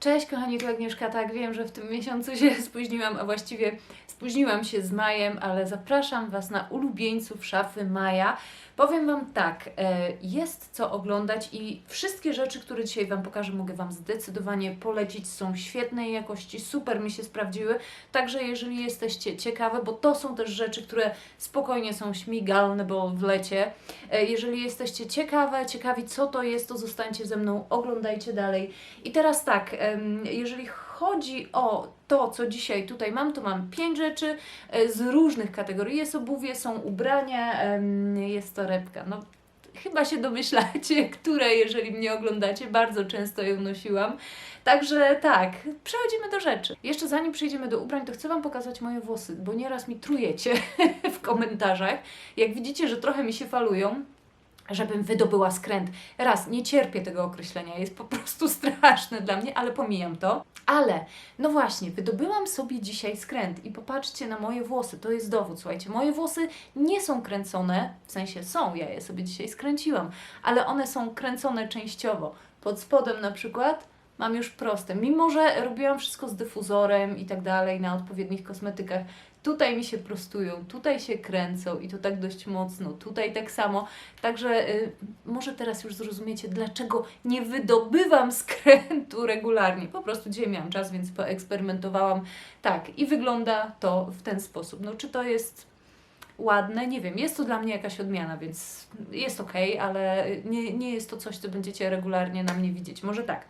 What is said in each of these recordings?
Cześć kochani, tu Agnieszka. Tak, wiem, że w tym miesiącu się spóźniłam, a właściwie spóźniłam się z majem, ale zapraszam Was na ulubieńców szafy Maja. Powiem Wam tak, e, jest co oglądać i wszystkie rzeczy, które dzisiaj Wam pokażę, mogę Wam zdecydowanie polecić. Są świetnej jakości, super mi się sprawdziły. Także jeżeli jesteście ciekawe, bo to są też rzeczy, które spokojnie są śmigalne, bo w lecie. E, Jeżeli jesteście ciekawe, ciekawi co to jest, to zostańcie ze mną, oglądajcie dalej. I teraz tak, em, jeżeli chodzi o to, co dzisiaj tutaj mam, to mam pięć rzeczy e, z różnych kategorii. Jest obuwie, są ubrania, jest torebka. No, chyba się domyślacie, które, jeżeli mnie oglądacie, bardzo często ją nosiłam. Także tak, przechodzimy do rzeczy. Jeszcze zanim przejdziemy do ubrań, to chcę Wam pokazać moje włosy, bo nieraz mi trujecie w komentarzach. Jak widzicie, że trochę mi się falują, żebym wydobyła skręt. Raz, nie cierpię tego określenia, jest po prostu straszne dla mnie, ale pomijam to. Ale, no właśnie, wydobyłam sobie dzisiaj skręt i popatrzcie na moje włosy, to jest dowód, słuchajcie, moje włosy nie są kręcone, w sensie są, ja je sobie dzisiaj skręciłam, ale one są kręcone częściowo. Pod spodem na przykład mam już proste, mimo że robiłam wszystko z dyfuzorem i tak dalej, na odpowiednich kosmetykach, tutaj mi się prostują, tutaj się kręcą i to tak dość mocno, tutaj tak samo. Także y, może teraz już zrozumiecie, dlaczego nie wydobywam skrętu regularnie. Po prostu dzisiaj miałam czas, więc poeksperymentowałam. Tak, i wygląda to w ten sposób. No, czy to jest ładne? Nie wiem. Jest to dla mnie jakaś odmiana, więc jest ok, ale nie, nie jest to coś, co będziecie regularnie na mnie widzieć. Może tak.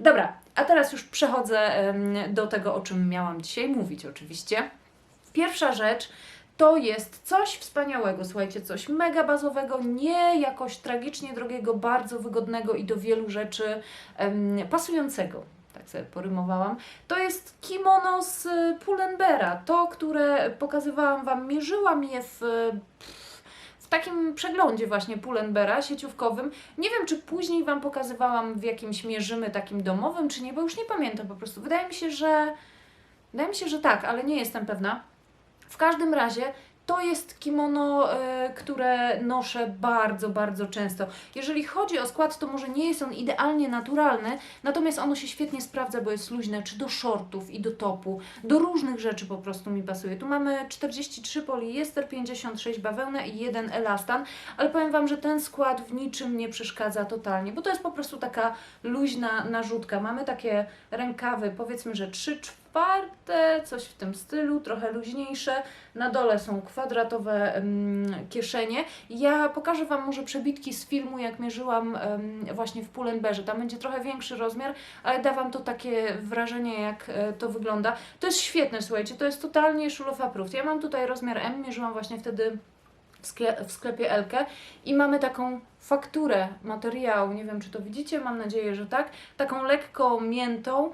Dobra, a teraz już przechodzę do tego, o czym miałam dzisiaj mówić, oczywiście. Pierwsza rzecz to jest coś wspaniałego, słuchajcie, coś mega bazowego, nie jakoś tragicznie drogiego, bardzo wygodnego i do wielu rzeczy em, pasującego. Tak sobie porymowałam. To jest kimono z Pull&Beara, to, które pokazywałam Wam, mierzyłam je w w takim przeglądzie właśnie Pull&Beara sieciówkowym. Nie wiem, czy później Wam pokazywałam w jakimś mierzymy takim domowym, czy nie, bo już nie pamiętam po prostu. Wydaje mi się, że wydaje mi się, że tak, ale nie jestem pewna. W każdym razie to jest kimono, e, które noszę bardzo, bardzo często. Jeżeli chodzi o skład, to może nie jest on idealnie naturalny, natomiast ono się świetnie sprawdza, bo jest luźne, czy do shortów i do topu, do różnych rzeczy po prostu mi pasuje. Tu mamy 43 poliester, 56 bawełna i jeden elastan, ale powiem Wam, że ten skład w niczym nie przeszkadza totalnie, bo to jest po prostu taka luźna narzutka. Mamy takie rękawy, powiedzmy, że 3 czwarte, coś w tym stylu, trochę luźniejsze. Na dole są kwadratowe kieszenie. Ja pokażę Wam może przebitki z filmu, jak mierzyłam właśnie w Pull&Bearze. Tam będzie trochę większy rozmiar, ale da Wam to takie wrażenie, jak e, to wygląda. To jest świetne, słuchajcie, to jest totalnie szulofa proof. Ja mam tutaj rozmiar M, mierzyłam właśnie wtedy w, skle w sklepie Elkę i mamy taką fakturę materiału, nie wiem czy to widzicie, mam nadzieję, że tak, taką lekko miętą,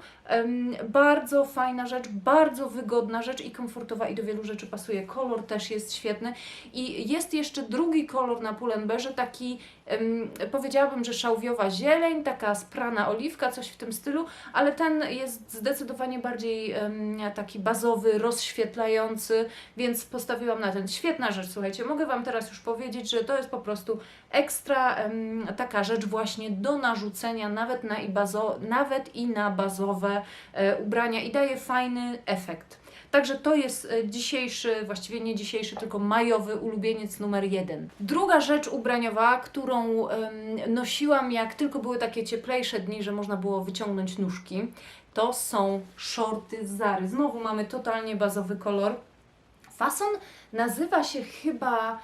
bardzo fajna rzecz, bardzo wygodna rzecz i komfortowa i do wielu rzeczy pasuje. Kolor też jest świetny i jest jeszcze drugi kolor na Pull&Bearze, taki powiedziałabym, że szałwiowa zieleń, taka sprana oliwka, coś w tym stylu, ale ten jest zdecydowanie bardziej taki bazowy, rozświetlający, więc postawiłam na ten. Świetna rzecz, słuchajcie, mogę Wam teraz już powiedzieć, że to jest po prostu ekstra taka rzecz właśnie do narzucenia nawet, na i, bazo, nawet i na bazowe e, ubrania i daje fajny efekt. Także to jest e, dzisiejszy, właściwie nie dzisiejszy, tylko majowy ulubieniec numer jeden. Druga rzecz ubraniowa, którą nosiłam jak tylko były takie cieplejsze dni, że można było wyciągnąć nóżki, to są shorty Zary. Znowu mamy totalnie bazowy kolor. Fason nazywa się chyba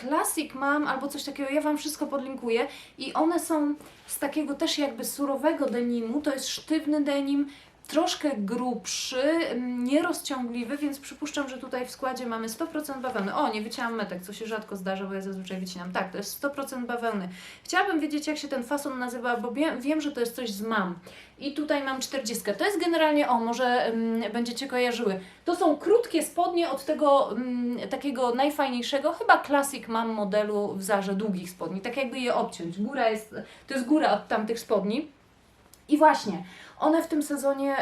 Classic Mam albo coś takiego. Ja Wam wszystko podlinkuję. I one są z takiego też jakby surowego denimu. To jest sztywny denim, troszkę grubszy, mm, nierozciągliwy, więc przypuszczam, że tutaj w składzie mamy 100% bawełny. O, nie wycięłam metek, co się rzadko zdarza, bo ja zazwyczaj wycinam. Tak, to jest 100% bawełny. Chciałabym wiedzieć, jak się ten fason nazywa, bo wiem, wiem że to jest coś z mam. I tutaj mam 40. To jest generalnie, o, może mm, będziecie kojarzyły. To są krótkie spodnie od tego mm, takiego najfajniejszego, chyba Classic Mam modelu w zarze długich spodni. Tak jakby je obciąć. Góra jest, to jest góra od tamtych spodni. I właśnie, One w tym sezonie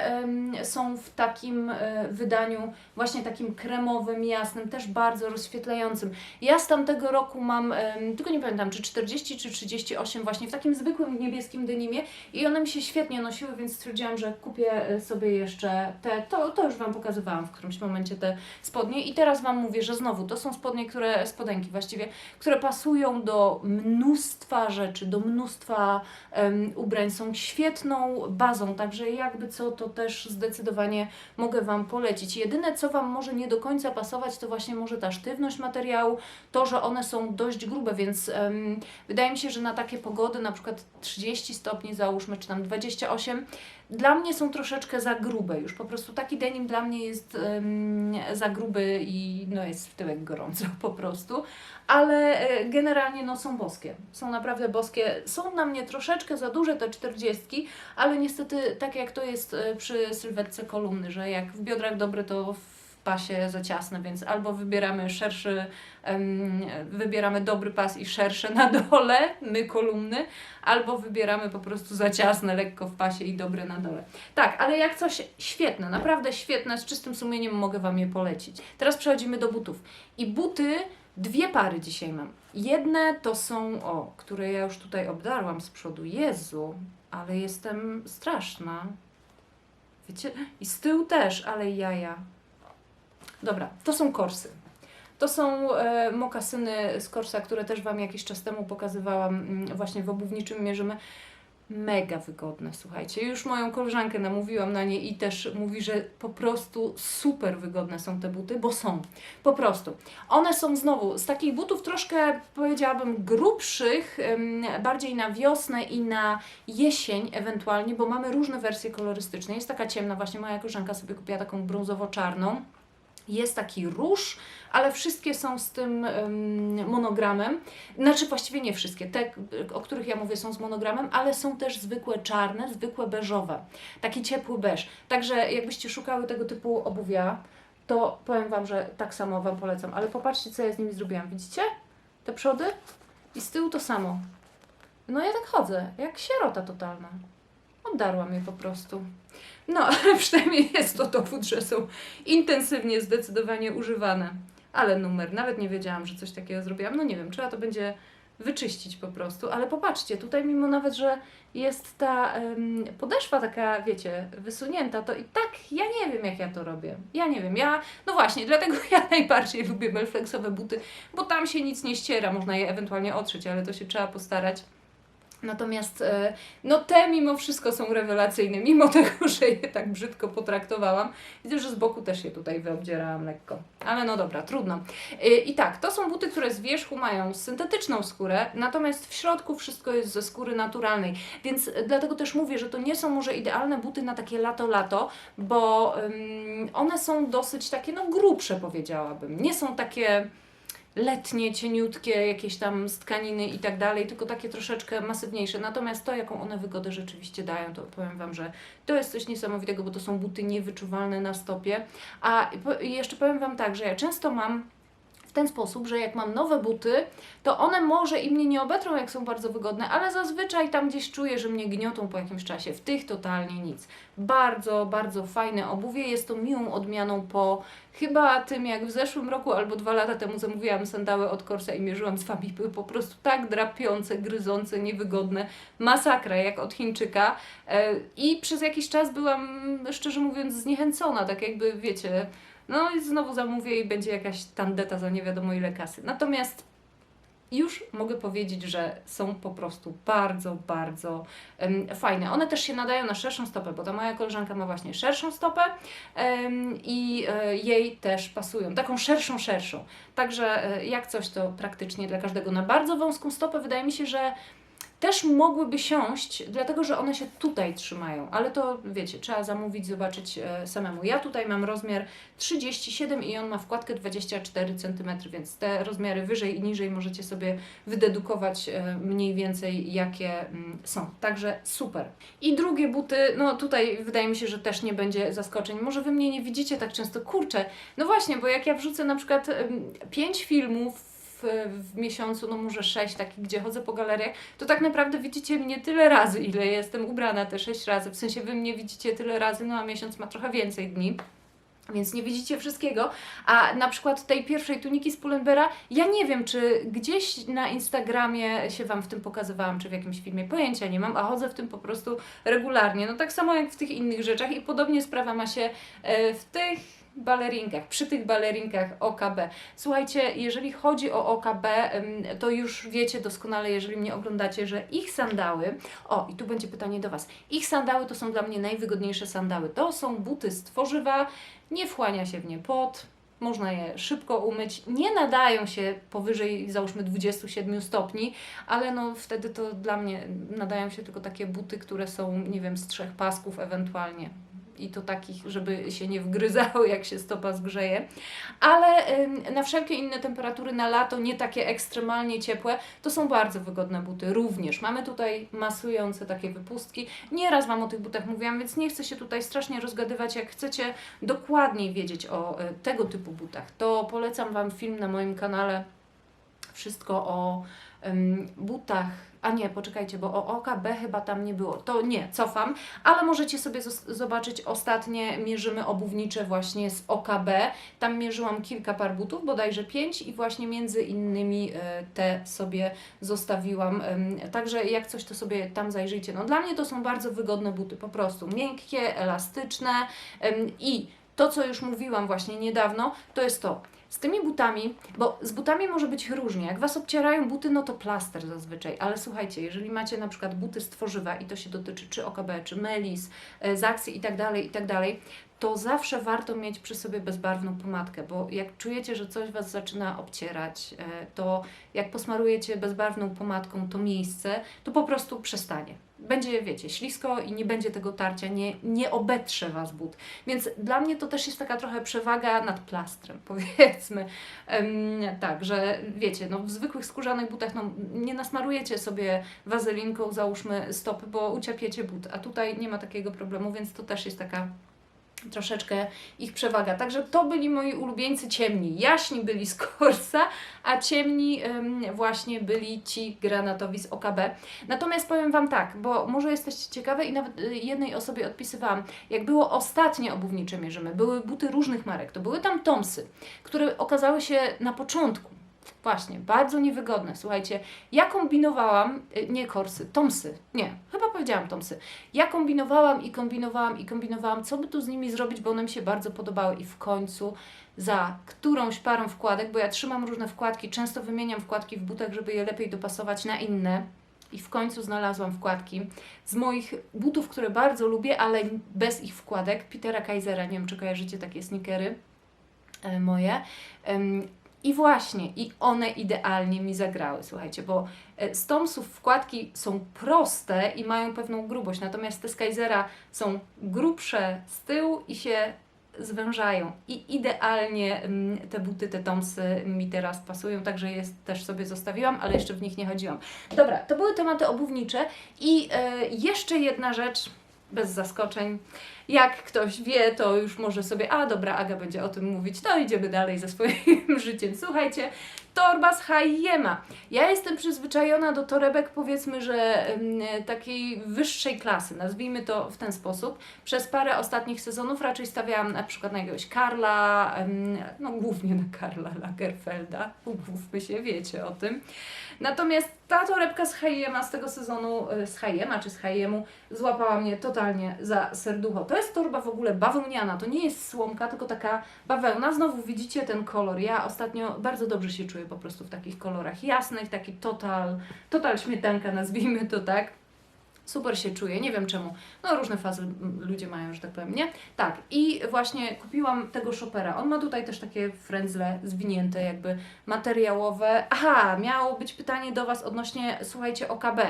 są w takim e, wydaniu właśnie takim kremowym, jasnym, też bardzo rozświetlającym. Ja z tamtego roku mam, tylko nie pamiętam, czy 40 czy 38 właśnie w takim zwykłym niebieskim denimie i one mi się świetnie nosiły, więc stwierdziłam, że kupię e, sobie jeszcze te, to, to już Wam pokazywałam w którymś momencie te spodnie i teraz Wam mówię, że znowu to są spodnie, które, spodenki właściwie, które pasują do mnóstwa rzeczy, do mnóstwa em, ubrań, są świetną bazą, także jakby co, to też zdecydowanie mogę Wam polecić. Jedyne, co Wam może nie do końca pasować, to właśnie może ta sztywność materiału, to, że one są dość grube, więc em, wydaje mi się, że na takie pogody, na przykład 30 stopni załóżmy, czy tam 28, dla mnie są troszeczkę za grube już. Po prostu taki denim dla mnie jest em, za gruby i no jest w tyłek gorąco po prostu. Ale e, generalnie no są boskie. Są naprawdę boskie. Są na mnie troszeczkę za duże te 40, ale niestety tak jak to jest e, przy sylwetce kolumny, że jak w biodrach dobre to w pasie za ciasne, więc albo wybieramy szerszy, wybieramy dobry pas i szersze na dole, my kolumny, albo wybieramy po prostu za ciasne, lekko w pasie i dobre na dole. Tak, ale jak coś świetne, naprawdę świetne, z czystym sumieniem mogę Wam je polecić. Teraz przechodzimy do butów. I buty, dwie pary dzisiaj mam. Jedne to są, o, które ja już tutaj obdarłam z przodu. Jezu, ale jestem straszna. Wiecie? I z tyłu też, ale jaja. Dobra, to są korsy. To są e, mokasyny z korsa, które też Wam jakiś czas temu pokazywałam mm, właśnie w obuwniczym mierzymy. Mega wygodne, słuchajcie. Już moją koleżankę namówiłam na nie i też mówi, że po prostu super wygodne są te buty, bo są. Po prostu. One są znowu z takich butów troszkę powiedziałabym grubszych, bardziej na wiosnę i na jesień ewentualnie, bo mamy różne wersje kolorystyczne. Jest taka ciemna, właśnie moja koleżanka sobie kupiła taką brązowo-czarną. Jest taki róż, ale wszystkie są z tym em, monogramem. Znaczy właściwie nie wszystkie. Te, o których ja mówię, są z monogramem, ale są też zwykłe czarne, zwykłe beżowe. Taki ciepły beż. Także jakbyście szukały tego typu obuwia, to powiem Wam, że tak samo Wam polecam. Ale popatrzcie, co ja z nimi zrobiłam. Widzicie? Te przody i z tyłu to samo. No ja tak chodzę, jak sierota totalna. Oddarłam je po prostu. No, ale przynajmniej jest to dowód, że są intensywnie, zdecydowanie używane. Ale numer, nawet nie wiedziałam, że coś takiego zrobiłam. No nie wiem, trzeba to będzie wyczyścić po prostu. Ale popatrzcie, tutaj mimo nawet, że jest ta em, podeszwa taka, wiecie, wysunięta, to i tak ja nie wiem, jak ja to robię. Ja nie wiem, ja, no właśnie, dlatego ja najbardziej lubię belflexowe buty, bo tam się nic nie ściera, można je ewentualnie otrzeć, ale to się trzeba postarać. Natomiast e, no te mimo wszystko są rewelacyjne, mimo tego, że je tak brzydko potraktowałam. Widzę, że z boku też je tutaj wyobdzierałam lekko. Ale no dobra, trudno. E, I tak, to są buty, które z wierzchu mają syntetyczną skórę, natomiast w środku wszystko jest ze skóry naturalnej. Więc e, dlatego też mówię, że to nie są może idealne buty na takie lato-lato, bo ym, one są dosyć takie, no grubsze powiedziałabym. Nie są takie letnie, cieniutkie, jakieś tam z tkaniny i tak dalej, tylko takie troszeczkę masywniejsze. Natomiast to, jaką one wygodę rzeczywiście dają, to powiem Wam, że to jest coś niesamowitego, bo to są buty niewyczuwalne na stopie. A jeszcze powiem Wam tak, że ja często mam ten sposób, że jak mam nowe buty, to one może i mnie nie obetrą, jak są bardzo wygodne, ale zazwyczaj tam gdzieś czuję, że mnie gniotą po jakimś czasie. W tych totalnie nic. Bardzo, bardzo fajne obuwie. Jest to miłą odmianą po chyba tym, jak w zeszłym roku albo dwa lata temu zamówiłam sandały od Corsa i mierzyłam z Fabi. Były po prostu tak drapiące, gryzące, niewygodne. Masakra, jak od Chińczyka. E, I przez jakiś czas byłam, szczerze mówiąc, zniechęcona. Tak jakby, wiecie, no i znowu zamówię i będzie jakaś tandeta za nie wiadomo ile kasy. Natomiast już mogę powiedzieć, że są po prostu bardzo, bardzo em, fajne. One też się nadają na szerszą stopę, bo ta moja koleżanka ma właśnie szerszą stopę em, i e, jej też pasują. Taką szerszą, szerszą. Także e, jak coś to praktycznie dla każdego. Na bardzo wąską stopę wydaje mi się, że też mogłyby siąść, dlatego że one się tutaj trzymają, ale to wiecie, trzeba zamówić, zobaczyć e, samemu. Ja tutaj mam rozmiar 37 i on ma wkładkę 24 cm, więc te rozmiary wyżej i niżej możecie sobie wydedukować e, mniej więcej jakie mm, są. Także super. I drugie buty, no tutaj wydaje mi się, że też nie będzie zaskoczeń. Może wy mnie nie widzicie tak często, kurczę. No właśnie, bo jak ja wrzucę na przykład 5 filmów w, miesiącu, no może sześć takich, gdzie chodzę po galeriach, to tak naprawdę widzicie mnie tyle razy, ile jestem ubrana, te sześć razy. W sensie wy mnie widzicie tyle razy, no a miesiąc ma trochę więcej dni. Więc nie widzicie wszystkiego. A na przykład tej pierwszej tuniki z Pull&Beara, ja nie wiem, czy gdzieś na Instagramie się Wam w tym pokazywałam, czy w jakimś filmie, pojęcia nie mam, a chodzę w tym po prostu regularnie. No tak samo jak w tych innych rzeczach i podobnie sprawa ma się e, w tych balerinkach, przy tych balerinkach OKB. Słuchajcie, jeżeli chodzi o OKB, to już wiecie doskonale, jeżeli mnie oglądacie, że ich sandały, o i tu będzie pytanie do Was, ich sandały to są dla mnie najwygodniejsze sandały. To są buty z tworzywa, nie wchłania się w nie pot, można je szybko umyć, nie nadają się powyżej załóżmy 27 stopni, ale no wtedy to dla mnie nadają się tylko takie buty, które są, nie wiem, z trzech pasków ewentualnie. I to takich, żeby się nie wgryzały, jak się stopa zgrzeje. Ale na wszelkie inne temperatury na lato, nie takie ekstremalnie ciepłe, to są bardzo wygodne buty również. Mamy tutaj masujące takie wypustki. Nieraz Wam o tych butach mówiłam, więc nie chcę się tutaj strasznie rozgadywać. Jak chcecie dokładniej wiedzieć o y, tego typu butach, to polecam Wam film na moim kanale wszystko o butach. A nie, poczekajcie, bo o OKB chyba tam nie było. To nie, cofam, ale możecie sobie zobaczyć ostatnie mierzymy obuwnicze właśnie z OKB. Tam mierzyłam kilka par butów, bodajże pięć i właśnie między innymi e, te sobie zostawiłam. Także jak coś, to sobie tam zajrzyjcie. No dla mnie to są bardzo wygodne buty, po prostu miękkie, elastyczne i to, co już mówiłam właśnie niedawno, to jest to. Z tymi butami, bo z butami może być różnie. Jak Was obcierają buty, no to plaster zazwyczaj. Ale słuchajcie, jeżeli macie na przykład buty z tworzywa i to się dotyczy czy OKB, czy Melis, e, Zaxi i tak dalej, i tak dalej, to zawsze warto mieć przy sobie bezbarwną pomadkę, bo jak czujecie, że coś Was zaczyna obcierać, e, to jak posmarujecie bezbarwną pomadką to miejsce, to po prostu przestanie. Będzie, wiecie, ślisko i nie będzie tego tarcia, nie, nie obetrze Was but. Więc dla mnie to też jest taka trochę przewaga nad plastrem, powiedzmy. Em, tak, że wiecie, no w zwykłych skórzanych butach no, nie nasmarujecie sobie wazelinką, załóżmy stopy, bo uciapiecie but, a tutaj nie ma takiego problemu, więc to też jest taka troszeczkę ich przewaga. Także to byli moi ulubieńcy ciemni. Jaśni byli z Corsa, a ciemni em, właśnie byli ci granatowi z OKB. Natomiast powiem Wam tak, bo może jesteście ciekawe i nawet y, jednej osobie odpisywałam, jak było ostatnie obuwnicze mierzymy, były buty różnych marek, to były tam Tomsy, które okazały się na początku Właśnie, bardzo niewygodne. Słuchajcie, ja kombinowałam, y, nie korsy, tomsy, nie, chyba powiedziałam tomsy. Ja kombinowałam i kombinowałam i kombinowałam, co by tu z nimi zrobić, bo one mi się bardzo podobały i w końcu za którąś parą wkładek, bo ja trzymam różne wkładki, często wymieniam wkładki w butach, żeby je lepiej dopasować na inne. I w końcu znalazłam wkładki z moich butów, które bardzo lubię, ale bez ich wkładek. Petera Kaisera, nie wiem czy kojarzycie takie sneakery e, moje. I właśnie, i one idealnie mi zagrały, słuchajcie, bo e, z Tomsów wkładki są proste i mają pewną grubość, natomiast te z Kaisera są grubsze z tyłu i się zwężają. I idealnie mm, te buty, te Tomsy mi teraz pasują, także je też sobie zostawiłam, ale jeszcze w nich nie chodziłam. Dobra, to były tematy obuwnicze i e, jeszcze jedna rzecz, bez zaskoczeń. Jak ktoś wie, to już może sobie, a dobra, Aga będzie o tym mówić, to idziemy dalej ze swoim życiem. Słuchajcie, torba z H&M. Ja jestem przyzwyczajona do torebek, powiedzmy, że takiej wyższej klasy, nazwijmy to w ten sposób. Przez parę ostatnich sezonów raczej stawiałam na przykład na jakiegoś Karla, no głównie na Karla Lagerfelda, umówmy się, wiecie o tym. Natomiast ta torebka z H&M z tego sezonu, e, z H&M czy z H&M złapała mnie totalnie za serducho. To jest torba w ogóle bawełniana, to nie jest słomka, tylko taka bawełna. Znowu widzicie ten kolor. Ja ostatnio bardzo dobrze się czuję po prostu w takich kolorach jasnych, taki total, total śmietanka, nazwijmy to tak. Super się czuję, nie wiem czemu. No różne fazy ludzie mają, że tak powiem, nie? Tak, i właśnie kupiłam tego shopera. On ma tutaj też takie frędzle zwinięte, jakby materiałowe. Aha, miało być pytanie do Was odnośnie, słuchajcie, OKB.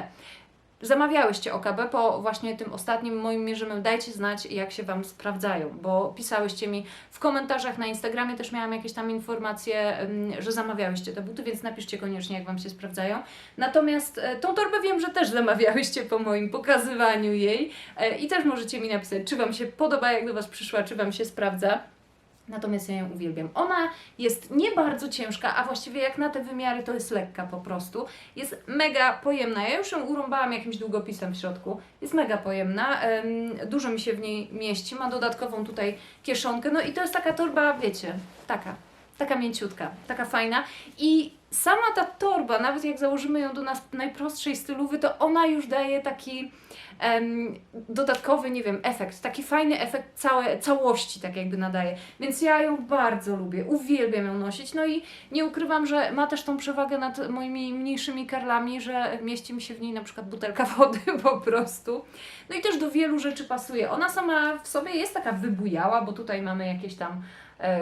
Zamawiałyście OKB po właśnie tym ostatnim moim mierzymym. Dajcie znać, jak się Wam sprawdzają, bo pisałyście mi w komentarzach na Instagramie, też miałam jakieś tam informacje, że zamawiałyście te buty, więc napiszcie koniecznie, jak Wam się sprawdzają. Natomiast e, tą torbę wiem, że też zamawiałyście po moim pokazywaniu jej e, i też możecie mi napisać, czy Wam się podoba, jak do Was przyszła, czy Wam się sprawdza. Natomiast ja ją uwielbiam. Ona jest nie bardzo ciężka, a właściwie jak na te wymiary to jest lekka po prostu. Jest mega pojemna. Ja już ją urąbałam jakimś długopisem w środku. Jest mega pojemna. em, Dużo mi się w niej mieści. Ma dodatkową tutaj kieszonkę. No i to jest taka torba, wiecie, taka. Taka mięciutka, taka fajna. I sama ta torba, nawet jak założymy ją do nas najprostszej stylowy, to ona już daje taki dodatkowy, nie wiem, efekt, taki fajny efekt całe, całości, tak jakby nadaje. Więc ja ją bardzo lubię, uwielbiam ją nosić. No i nie ukrywam, że ma też tą przewagę nad moimi mniejszymi karlami, że mieści mi się w niej na przykład butelka wody po prostu. No i też do wielu rzeczy pasuje. Ona sama w sobie jest taka wybujała, bo tutaj mamy jakieś tam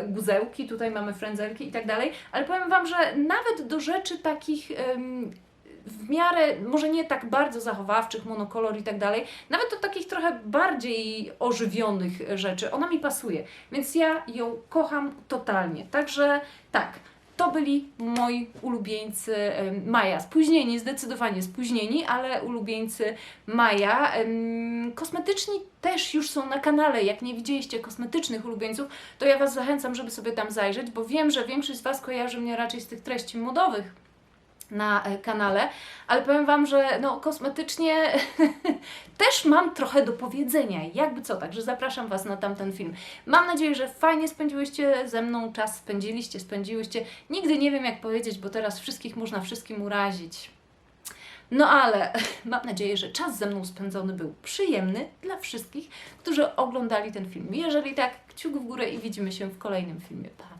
guzełki, tutaj mamy frędzelki i tak dalej, ale powiem Wam, że nawet do rzeczy takich w miarę, może nie tak bardzo zachowawczych, monokolor i tak dalej, nawet do takich trochę bardziej ożywionych rzeczy, ona mi pasuje, więc ja ją kocham totalnie. Także tak, to byli moi ulubieńcy Maja. Spóźnieni, zdecydowanie spóźnieni, ale ulubieńcy Maja. Kosmetyczni też już są na kanale. Jak nie widzieliście kosmetycznych ulubieńców, to ja Was zachęcam, żeby sobie tam zajrzeć, bo wiem, że większość z Was kojarzy mnie raczej z tych treści modowych na e, kanale, ale powiem Wam, że no kosmetycznie też mam trochę do powiedzenia, jakby co, także zapraszam Was na tamten film. Mam nadzieję, że fajnie spędziłyście ze mną czas, spędziliście, spędziłyście. Nigdy nie wiem jak powiedzieć, bo teraz wszystkich można wszystkim urazić. No ale mam nadzieję, że czas ze mną spędzony był przyjemny dla wszystkich, którzy oglądali ten film. Jeżeli tak, kciuk w górę i widzimy się w kolejnym filmie. Pa!